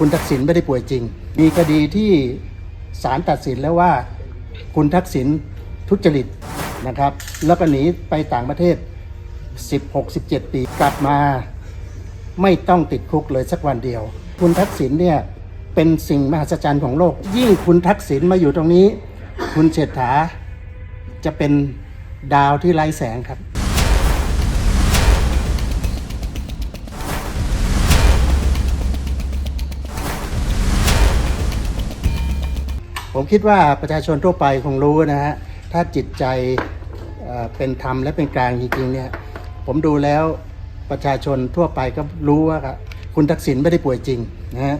คุณทักษิณไม่ได้ป่วยจริง มีคดีที่ศาลตัดสินแล้วว่า คุณทักษิณทุจริตนะครับ แล้วก็หนีไปต่างประเทศ 16-17 ปี กลับมาไม่ต้องติดคุกเลยสักวันเดียว คุณทักษิณเนี่ยเป็นสิ่งมหัศจรรย์ของโลก ยิ่งคุณทักษิณมาอยู่ตรงนี้ คุณเศรษฐาจะเป็นดาวที่ไร้แสงครับ ผมคิดว่าประชาชนทั่วไปคงรู้นะฮะ ถ้าจิตใจเเป็นธรรมและเป็นกลางจริงๆเนี่ย ผมดูแล้วประชาชนทั่วไปก็รู้ว่าคุณทักษิณไม่ได้ป่วยจริงนะฮะ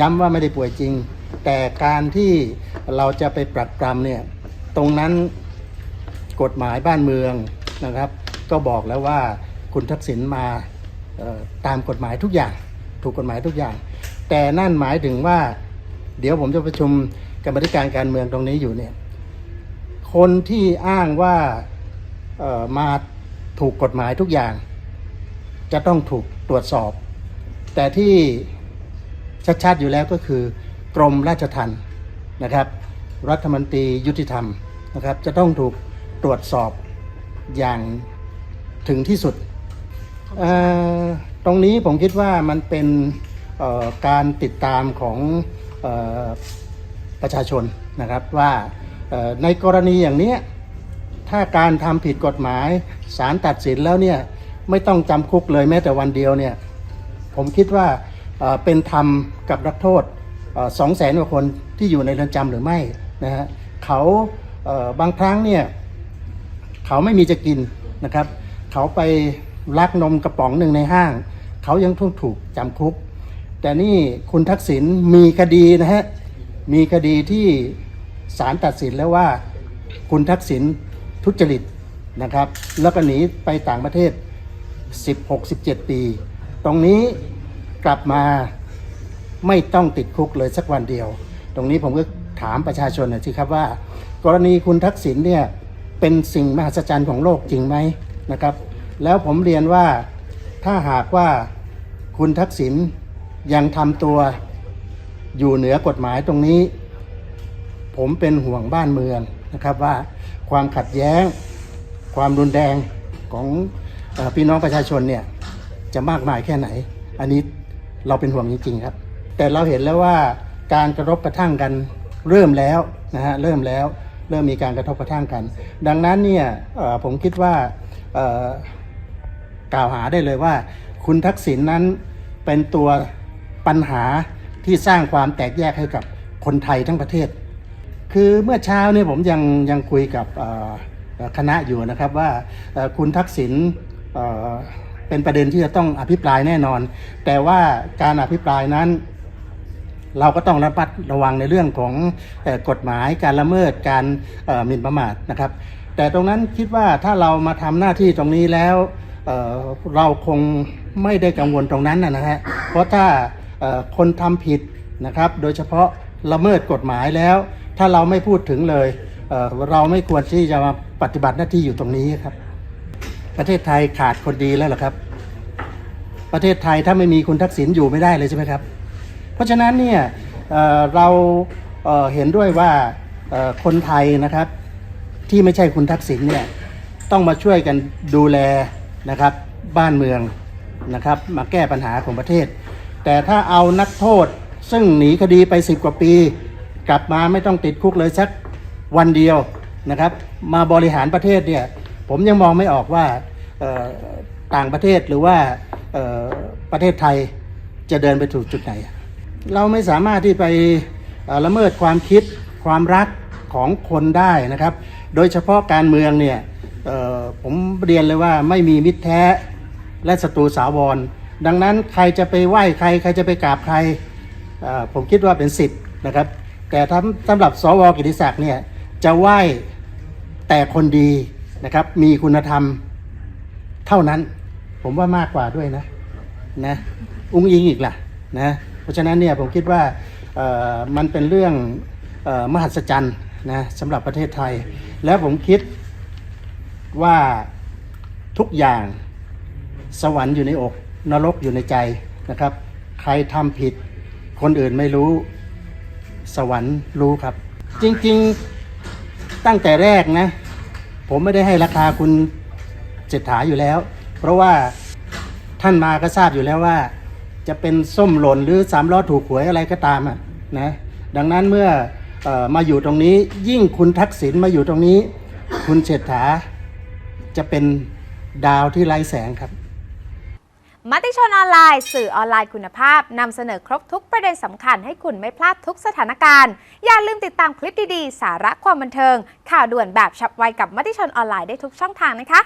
ย้ำว่าไม่ได้ป่วยจริง แต่การที่เราจะไปปรักปรำเนี่ย ตรงนั้นกฎหมายบ้านเมืองนะครับ ก็บอกแล้วว่าคุณทักษิณมาตามกฎหมายทุกอย่าง ถูกกฎหมายทุกอย่าง แต่นั่นหมายถึงว่า เดี๋ยวผมจะประชุมกรรมธิการการเมืองตรงนี้อยู่เนี่ย คนที่อ้างว่าเอ่อมาถูกกฎหมายทุกอย่าง จะต้องถูกตรวจสอบ แต่ที่ชัดๆอยู่แล้วก็คือกรมราชทัณฑ์นะครับ รัฐมนตรียุติธรรมนะครับ จะต้องถูกตรวจสอบอย่างถึงที่สุดเอ่อตรงนี้ผมคิดว่ามันเป็นเอ่อการติดตามของเออ ประชาชนนะครับว่าในกรณีอย่างนี้ถ้าการทำผิดกฎหมายศาลตัดสินแล้วเนี่ยไม่ต้องจำคุกเลยแม้แต่วันเดียวเนี่ยผมคิดว่าเป็นธรรมกับนักโทษสองแสนกว่าคนที่อยู่ในเรือนจำหรือไม่นะฮะเขาบางครั้งเนี่ยเขาไม่มีจะกินนะครับ เขาไปลักนมกระป๋องหนึ่งในห้าง เขายังต้องถูกจำคุก แต่นี่คุณทักษิณมีคดีนะฮะ มีคดีที่ศาลตัดสินแล้วว่าคุณทักษิณทุจริตนะครับ แล้วก็หนีไปต่างประเทศ 16-17 ปี ตรงนี้กลับมาไม่ต้องติดคุกเลยสักวันเดียว ตรงนี้ผมก็ถามประชาชนน่อยสิครับว่า กรณีคุณทักษิณเนี่ยเป็นสิ่งมหัศจรรย์ของโลกจริงไหมนะครับ แล้วผมเรียนว่าถ้าหากว่าคุณทักษิณ ยังทำตัวอยู่เหนือกฎหมายตรงนี้ ผมเป็นห่วงบ้านเมืองนะครับว่าความขัดแย้ง ความรุนแรงของอพี่น้องประชาชนเนี่ยจะมากมายแค่ไหน อันนี้เราเป็นห่วงจริงๆครับ แต่เราเห็นแล้วว่าการกระทบกระทั่งกันเริ่มแล้วนะฮะเริ่มแล้วเริ่มมีการกระทบกระทั่งกัน ดังนั้นเนี่ยผมคิดว่ากล่าวหาได้เลยว่า คุณทักษิณนั้นเป็นตัว ปัญหาที่สร้างความแตกแยกให้กับคนไทยทั้งประเทศ คือเมื่อเช้าเนี่ยผมยังยังคุยกับคณะอยู่นะครับว่าคุณทักษิณเเป็นประเด็นที่จะต้องอภิปรายแน่นอน แต่ว่าการอภิปรายนั้น เราก็ต้องระมัดระวังในเรื่องของอกฎหมายการละเมิดการหมิ่นประมาทนะครับ แต่ตรงนั้นคิดว่าถ้าเรามาทำหน้าที่ตรงนี้แล้วเเราคงไม่ได้กังวลตรงนั้นนะฮะเพราะถ้า คนทำผิดนะครับ โดยเฉพาะละเมิดกฎหมายแล้ว ถ้าเราไม่พูดถึงเลยเเราไม่ควรที่จะมาปฏิบัติหน้าที่อยู่ตรงนี้ครับ ประเทศไทยขาดคนดีแล้วหรอครับ ประเทศไทยถ้าไม่มีคุณทักษิณอยู่ไม่ได้เลยใช่ไหมครับ เพราะฉะนั้นเนี่ยเเราเเห็นด้วยว่าคนไทยนะครับที่ไม่ใช่คุณทักษิณเนี่ยต้องมาช่วยกันดูแลนะครับบ้านเมืองนะครับ มาแก้ปัญหาของประเทศ แต่ถ้าเอานักโทษซึ่งหนีคดีไปสิบกว่าปี กลับมาไม่ต้องติดคุกเลยสักวันเดียวนะครับ มาบริหารประเทศเนี่ยผมยังมองไม่ออกว่าต่างประเทศหรือว่าประเทศไทยจะเดินไปถูกจุดไหน เราไม่สามารถที่ไปละเมิดความคิดความรักของคนได้นะครับ โดยเฉพาะการเมืองเนี่ยผมเรียนเลยว่าไม่มีมิตรแท้และศัตรูสาวร ดังนั้นใครจะไปไหว้ใคร ใครจะไปกราบใครผมคิดว่าเป็นสิทธิ์นะครับ แต่ถ้าสำหรับสวกิติศักดิ์เนี่ยจะไหว้แต่คนดีนะครับ มีคุณธรรมเท่านั้น ผมว่ามากกว่าด้วยนะนะอุ้งอิงอีกล่ะนะเพราะฉะนั้นเนี่ยผมคิดว่ามันเป็นเรื่องออมหัศจรรย์นะสำหรับประเทศไทย แล้วผมคิดว่าทุกอย่างสวรรค์อยู่ในอก นรกอยู่ในใจนะครับ ใครทำผิด คนอื่นไม่รู้ สวรรค์รู้ครับ จริงๆตั้งแต่แรกนะ ผมไม่ได้ให้ราคาคุณเศรษฐาอยู่แล้ว เพราะว่าท่านมาก็ทราบอยู่แล้วว่า จะเป็นส้มหล่นหรือสามล้อถูกหวยอะไรก็ตามอะนะดังนั้นเมื่อออมาอยู่ตรงนี้ ยิ่งคุณทักษิณมาอยู่ตรงนี้ คุณเศรษฐาจะเป็นดาวที่ไร้แสงครับ มติชนออนไลน์ สื่อออนไลน์คุณภาพนำเสนอครบทุกประเด็นสำคัญให้คุณไม่พลาดทุกสถานการณ์ อย่าลืมติดตามคลิปดีๆ สาระความบันเทิง ข่าวด่วนแบบฉับไวกับมติชนออนไลน์ได้ทุกช่องทางนะคะ